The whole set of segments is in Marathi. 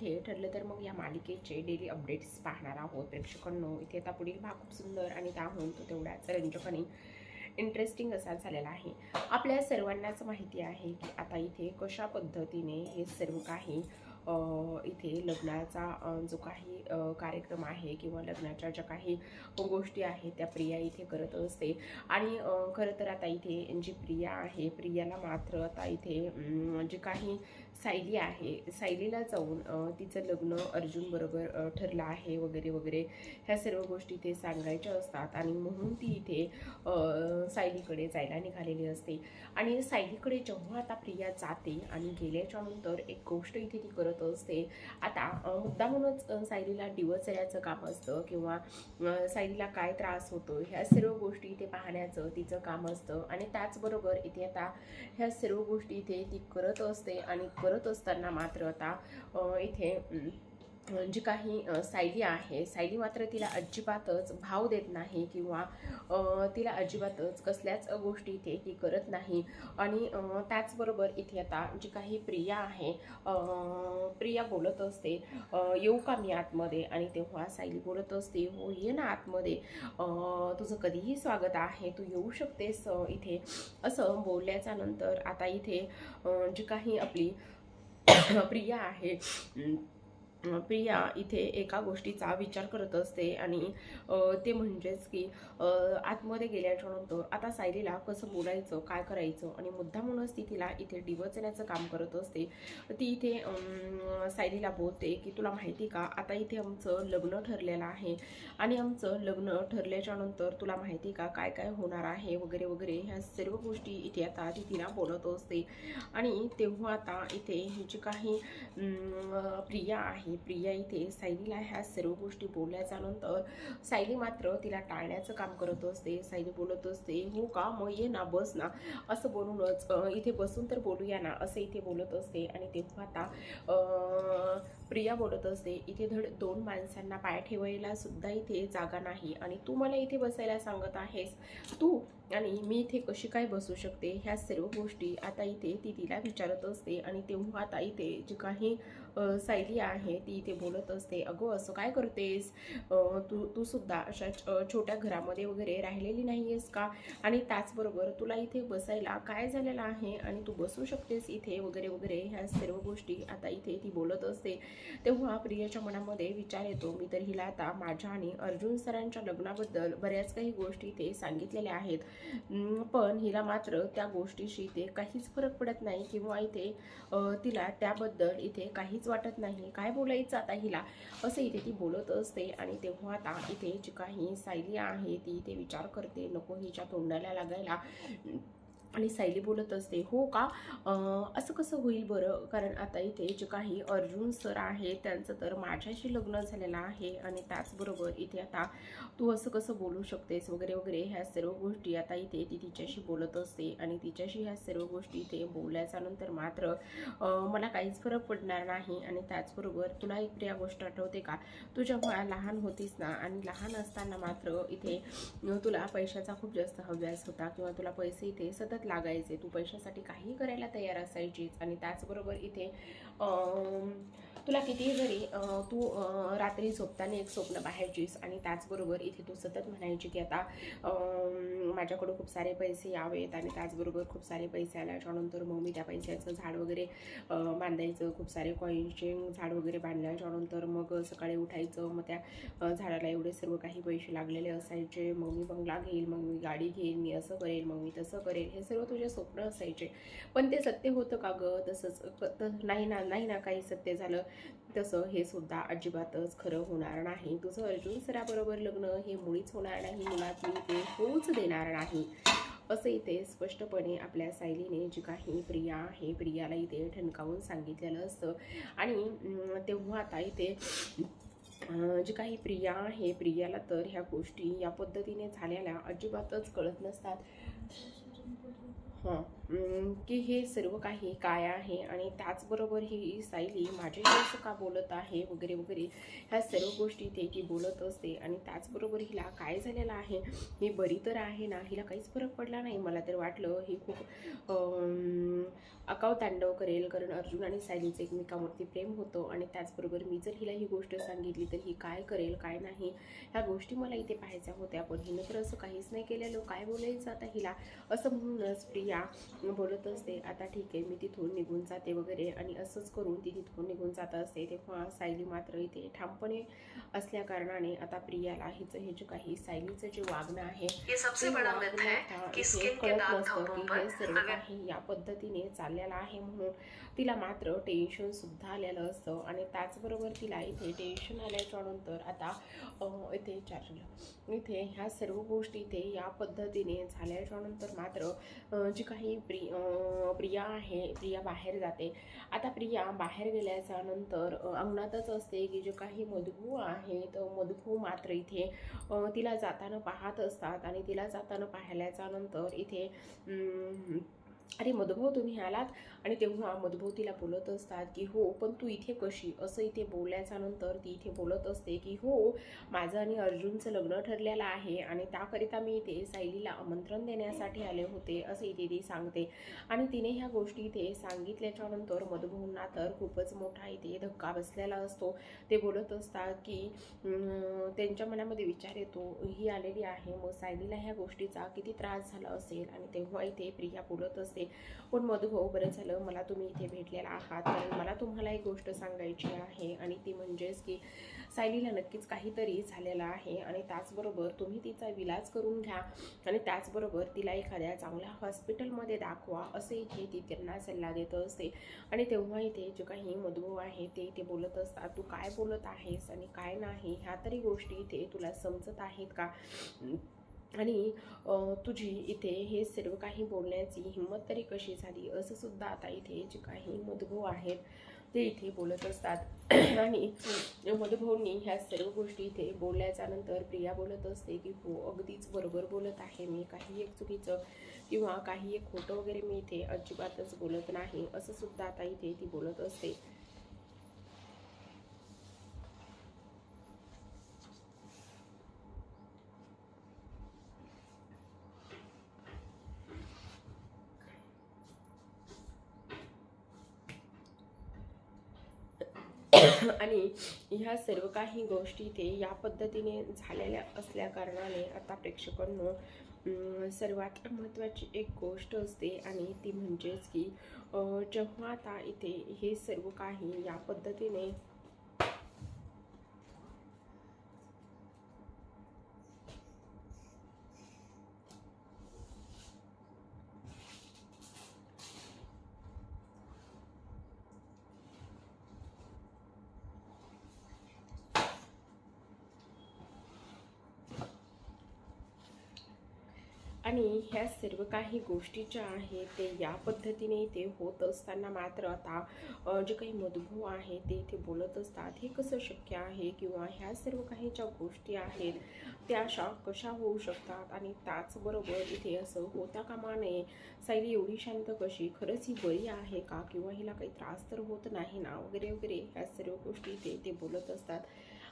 इथे ठरलं तर मग या मालिकेचे डेली अपडेट्स पाहणार आहोत. प्रेक्षकांनो इथे आता पुढील भाग खूप सुंदर आणि त्याहून तो तेवढ्याच रंजकाने इंटरेस्टिंग असा झालेला आहे. आपल्या सर्वांनाच माहिती आहे की आता इथे कशा पद्धतीने हे सर्व काही इथे लग्नाचा जो काही कार्यक्रम आहे किंवा लग्नाच्या ज्या काही गोष्टी आहेत त्या प्रिया इथे करत असते. आणि खरं तर आता इथे जी प्रिया आहे प्रियाला मात्र आता इथे जे काही सायली आहे सायलीला जाऊन तिचं लग्न अर्जुन बरोबर ठरलं आहे वगैरे वगैरे ह्या सर्व गोष्टी ते सांगायच्या असतात. आणि म्हणून ती इथे सायलीकडे जायला निघालेली असते. आणि सायलीकडे जेव्हा आता प्रिया जाते आणि गेल्याच्यानंतर एक गोष्ट इथे ती करत असते. आता अ, मुद्दामूनच सायलीला डिवोर्स येण्याचं काम असतं किंवा सायलीला काय त्रास होतो ह्या सर्व गोष्टी इथे पाहण्याचं तिचं काम असतं. आणि त्याचबरोबर इथे आता ह्या सर्व गोष्टी इथे ती करत असते आणि करत असताना मात्र आता इथे जी काही सायली आहे. सायली मात्र तिला अजिबातच भाव देत नाही किंवा तिला अजिबातच कसल्याच गोष्टी इथे ती करत नाही. आणि त्याचबरोबर इथे आता जी काही प्रिया आहे प्रिया बोलत असते येऊ का मी आतमध्ये? आणि तेव्हा सायली बोलत असते हो ये ना आतमध्ये. तुझं कधीही स्वागत आहे. तू येऊ शकतेस इथे. असं बोलल्याच्या नंतर आता इथे जी काही आपली प्रिया आहे प्रिया इथे एका गोष्टीचा विचार करत असते आणि ते म्हणजेच की आतमध्ये गेल्याच्यानंतर आता सायलीला कसं बोलायचं काय करायचं आणि मुद्दामूनच ती तिला इथे डिवचण्याचं काम करत असते. ती इथे सायलीला बोलते की तुला माहिती का आता इथे आमचं लग्न ठरलेलं आहे आणि आमचं लग्न ठरल्याच्यानंतर तुला माहिती का काय काय होणार आहे वगैरे वगैरे ह्या सर्व गोष्टी इथे आता ती तिला बोलत असते. आणि तेव्हा आता इथे हिची जी काही प्रिया आहे प्रिया इथे सायलीला ह्या सर्व गोष्टी बोलल्या नंतर सायली मात्र तिला टाळण्याचं काम करत असते. सायली बोलत असते हो का? मग ये ना बस ना. असं बोलूनच इथे बसून तर बोलूया ना असं इथे बोलत असते. आणि तेव्हा आता प्रिया बोलत असते इथे धड दोन माणसांना पाय ठेवायला सुद्धा इथे जागा नाही. आणि तू मला इथे बसायला सांगत आहेस. तू आणि मी इथे कशी काय बसू शकते? ह्या सर्व गोष्टी आता इथे ती तिला विचारत असते. आणि तेव्हा आता इथे जे काही सायली आहे ती इथे बोलत असते अगं असं काय करतेस? तू तू सुद्धा अशा छोट्या घरामध्ये वगैरे राहिलेली नाही आहेस का? आणि त्याचबरोबर तुला इथे बसायला काय झालेलं आहे? आणि तू बसू शकतेस इथे वगैरे वगैरे ह्या सर्व गोष्टी. आता इथे ती बोलत असते. तेव्हा प्रियाच्या मनामध्ये विचार येतो मी तर हिला आता माझ्या आणि अर्जुन सरांच्या लग्नाबद्दल बऱ्याच काही गोष्टी इथे सांगितलेल्या आहेत. पण हिला मात्र त्या गोष्टीशी इथे काहीच फरक पडत नाही किंवा इथे तिला त्याबद्दल इथे काहीच वाटत नाही. काय बोलायचं आता हिला? असं इथे ती बोलत असते आणि तेव्हा आता इथे जी काही सायली आहे ती इथे विचार करते नको हिच्या तोंडाला लागायला. आणि सायली बोलत असते हो का? असं कसं होईल बरं? कारण आता इथे जे काही अर्जुन सर आहे त्यांचं तर माझ्याशी लग्न झालेलं आहे आणि त्याचबरोबर इथे आता तू असं कसं बोलू शकतेस? वगैरे वगैरे ह्या सर्व गोष्टी आता इथे ती तिच्याशी बोलत असते आणि तिच्याशी ह्या सर्व गोष्टी इथे बोलल्याच्या नंतर मात्र मला काहीच फरक पडणार नाही आणि त्याचबरोबर तुला एक प्रिया गोष्ट आठवते का? तू जेव्हा लहान होतीस ना आणि लहान असताना मात्र इथे तुला पैशाचा खूप जास्त हव्यास होता किंवा तुला पैसे इथे सतत लागायचे. तू पैशासाठी काही करायला तयार असायचीच आणि त्याचबरोबर इथे तुला कितीही जरी तू रात्री झोपताना एक स्वप्न पाहायचीस आणि त्याचबरोबर इथे तू सतत म्हणायची की आता माझ्याकडून माझ्याकडं खूप सारे पैसे यावेत आणि त्याचबरोबर खूप सारे पैसे आल्याच्यानंतर मग मी त्या पैशाचं झाड वगैरे बांधायचं खूप सारे कॉईनचे झाड वगैरे बांधल्याच्या नंतर मग सकाळी उठायचं मग त्या झाडाला एवढे सर्व काही पैसे लागलेले असायचे. मग मी बंगला घेईल मग मी गाडी घेईल मी असं करेल मग मी तसं करेल. हे सर्व तुझे स्वप्न असायचे. पण ते सत्य होतं का गं? तसंच क- नाही ना नाही ना काही सत्य झालं. तसं हे सुद्धा अजिबातच खरं होणार नाही. तुझं अर्जुन सराबरोबर लग्न हे मुळीच होणार नाही मुलात मी ते होऊच देणार नाही. असं इथे स्पष्टपणे आपल्या सायलीने जी काही प्रिया आहे प्रियाला इथे ठणकावून सांगितलेलं असतं. आणि तेव्हा आता इथे जी काही प्रिया आहे प्रियाला तर ह्या गोष्टी या पद्धतीने झालेल्या अजिबातच कळत नसतात. हां. की हे सर्व काही काय आहे आणि त्याचबरोबर ही सायली माझ्याशी असं का बोलत आहे वगैरे वगैरे ह्या सर्व गोष्टी ते ती बोलत असते आणि त्याचबरोबर हिला काय झालेलं आहे ही बरी तर आहे ना? हिला काहीच फरक पडला नाही. मला तर वाटलं ही खूप आकाव तांडव करेल कारण अर्जुन आणि सायलीचं एकमेकावरती प्रेम होतं आणि त्याचबरोबर मी जर हिला ही गोष्ट सांगितली तर ही काय करेल काय नाही ह्या गोष्टी मला इथे पाहायच्या होत्या. पण हिनं तर असं काहीच नाही केलेलं. काय बोलायचं आता हिला? असं म्हणूनच प्रिया बोलत असते आता ठीक आहे मी तिथून निघून जाते वगैरे. आणि असंच करून ती तिथून निघून जात असते. तेव्हा सायली मात्र इथे ठामपणे असल्या कारणाने आता प्रियाला हिचं हे जे काही सायलीचं जे वागणं आहे है कळत नसतं की हे सर्व काही या पद्धतीने आलेला आहे म्हणून तिला मात्र टेन्शनसुद्धा आलेलं असतं. आणि त्याचबरोबर तिला इथे टेन्शन आल्याच्यानंतर आता इथे चार्जला इथे ह्या सर्व गोष्टी इथे या पद्धतीने झाल्याच्यानंतर मात्र जी काही प्रि प्रिया आहे प्रिया बाहेर जाते. आता प्रिया बाहेर गेल्याच्यानंतर अंगणातच असते की जे काही मधभू आहेत मधभू मात्र इथे तिला जाताना पाहत असतात. आणि तिला जाताना पाहिल्याच्या नंतर इथे अरे मधभाव तुम्ही आलात? आणि तेव्हा मधभाव तिला बोलत असतात की हो पण तू इथे कशी? असं इथे बोलल्याच्या नंतर ती इथे बोलत असते की हो माझं आणि अर्जुनचं लग्न ठरलेलं आहे आणि त्याकरिता मी इथे सायलीला आमंत्रण देण्यासाठी आले होते असं इथे ती सांगते. आणि तिने ह्या गोष्टी इथे सांगितल्याच्यानंतर मधभावना तर खूपच मोठा इथे धक्का बसलेला असतो. ते बोलत असतात की त्यांच्या मनामध्ये विचार येतो. ही आलेली आहे. मग सायलीला ह्या गोष्टीचा किती त्रास झाला असेल? आणि तेव्हा इथे प्रिया बोलत असते पण मधुभाऊ बरं झालं. मला तुम्ही इथे भेटलेला आहात. कारण मला तुम्हाला एक गोष्ट सांगायची आहे आणि ती म्हणजेच की सायलीला नक्कीच काहीतरी झालेलं आहे आणि त्याचबरोबर तुम्ही तिचा विलाज करून घ्या आणि त्याचबरोबर तिला एखाद्या चांगल्या हॉस्पिटलमध्ये दाखवा असे इथे ती त्यांना सल्ला देत असते. आणि तेव्हा इथे जे काही मधुभाऊ आहे ते इथे बोलत असतात तू काय बोलत आहेस आणि काय नाही? ह्या तरी गोष्टी इथे तुला समजत आहेत का? आणि तुझी इथे हे सर्व काही बोलण्याची हिंमत तरी कशी झाली? असं सुद्धा आता इथे जे काही मधुभाऊ आहेत ते इथे बोलत असतात. आणि मधुभाऊंनी ह्या सर्व गोष्टी इथे बोलल्याच्या नंतर प्रिया बोलत असते की हो अगदीच बरोबर बोलत आहे मी. काही एक चुकीचं किंवा काही एक खोटं वगैरे मी इथे अजिबातच बोलत नाही. असं सुद्धा आता इथे ती बोलत असते. आणि ह्या सर्व काही गोष्टी ते या पद्धतीने झालेल्या असल्याकारणाने आता प्रेक्षकांनो सर्वात महत्त्वाची एक गोष्ट असते आणि ती म्हणजेच की जेव्हा आता इथे हे सर्व काही या पद्धतीने आणि ह्या सर्व काही गोष्टी ज्या आहेत ते या पद्धतीने इथे होत असताना मात्र आता जे काही मधुभाऊ आहे ते इथे बोलत असतात. हे कसं शक्य आहे? किंवा ह्या सर्व काही ज्या गोष्टी आहेत त्या अशा कशा होऊ शकतात? आणि त्याचबरोबर इथे असं होता कामा नये सायली एवढी शांत कशी? खरंच ही बरी आहे का? किंवा हिला काही त्रास तर होत नाही ना? वगैरे वगैरे ह्या सर्व गोष्टी इथे ते बोलत असतात.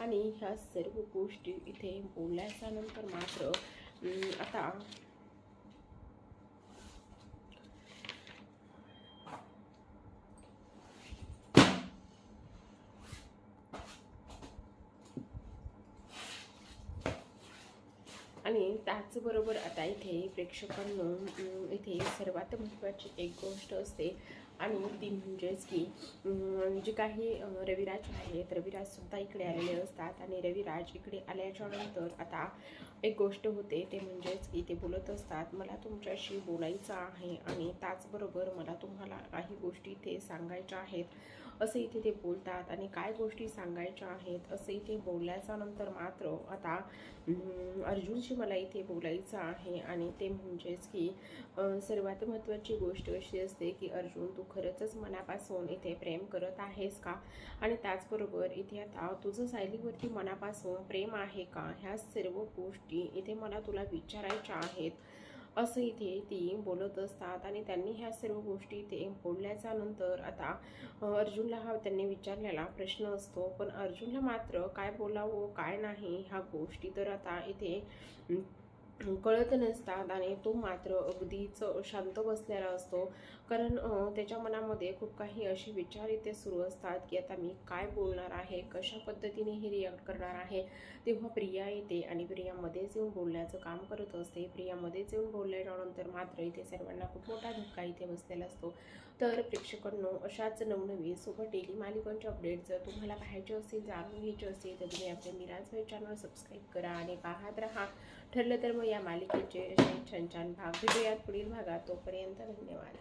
आणि ह्या सर्व गोष्टी इथे बोलल्याच्या नंतर मात्र आता आणि त्याचबरोबर आता इथे प्रेक्षकांना इथे सर्वात महत्त्वाची एक गोष्ट असते आणि ती म्हणजेच की जे काही रविराज आहेत रविराजसुद्धा इकडे आलेले असतात आणि रविराज इकडे आल्याच्यानंतर आता एक गोष्ट होते ते म्हणजेच की ते बोलत असतात मला तुमच्याशी बोलायचं आहे आणि त्याचबरोबर मला तुम्हाला काही गोष्टी ते सांगायच्या आहेत. असं इथे ते बोलतात आणि काय गोष्टी सांगायच्या आहेत असं इथे बोलल्याच्या नंतर मात्र आता अर्जुनशी मला इथे बोलायचं आहे आणि ते म्हणजेच की सर्वात महत्त्वाची गोष्ट अशी असते की अर्जुन तू खरंच मनापासून इथे प्रेम करत आहेस का? आणि त्याचबरोबर इथे आता तुझं सायलीवरती मनापासून प्रेम आहे का? ह्या सर्व गोष्टी इथे मला तुला विचारायच्या आहेत. असं इथे ती बोलत असतात आणि त्यांनी ह्या सर्व गोष्टी इथे बोलल्याच्या नंतर आता अर्जुनला हा त्यांनी विचारलेला प्रश्न असतो. पण अर्जुनला मात्र काय बोलावं काय नाही ह्या गोष्टी तर आता इथे कळत नसतात आणि तो मात्र अगदीच शांत बसलेला असतो. कारण त्याच्या मनामध्ये खूप काही असे विचार इथे सुरू असतात की आता मी काय बोलणार आहे? कशा पद्धतीने हे रिॲक्ट करणार आहे? तेव्हा प्रिया येते आणि प्रियामध्येच येऊन बोलण्याचं काम करत असते. प्रियामध्येच येऊन बोलल्यानंतर मात्र इथे सर्वांना खूप मोठा धक्का इथे बसलेला असतो. तर प्रेक्षकांनो अशाच नवनवी सोबत डेली मालिकांचे अपडेट जर तुम्हाला पाहायचे असतील जाणून घ्यायचे असतील तर तुम्ही आपल्या मिराज चॅनल सबस्क्राईब करा आणि पाहत राहा. ठरलं तर मग या मालिकेचे असे छान छान भाग भेटूयात पुढील भागात. तोपर्यंत धन्यवाद.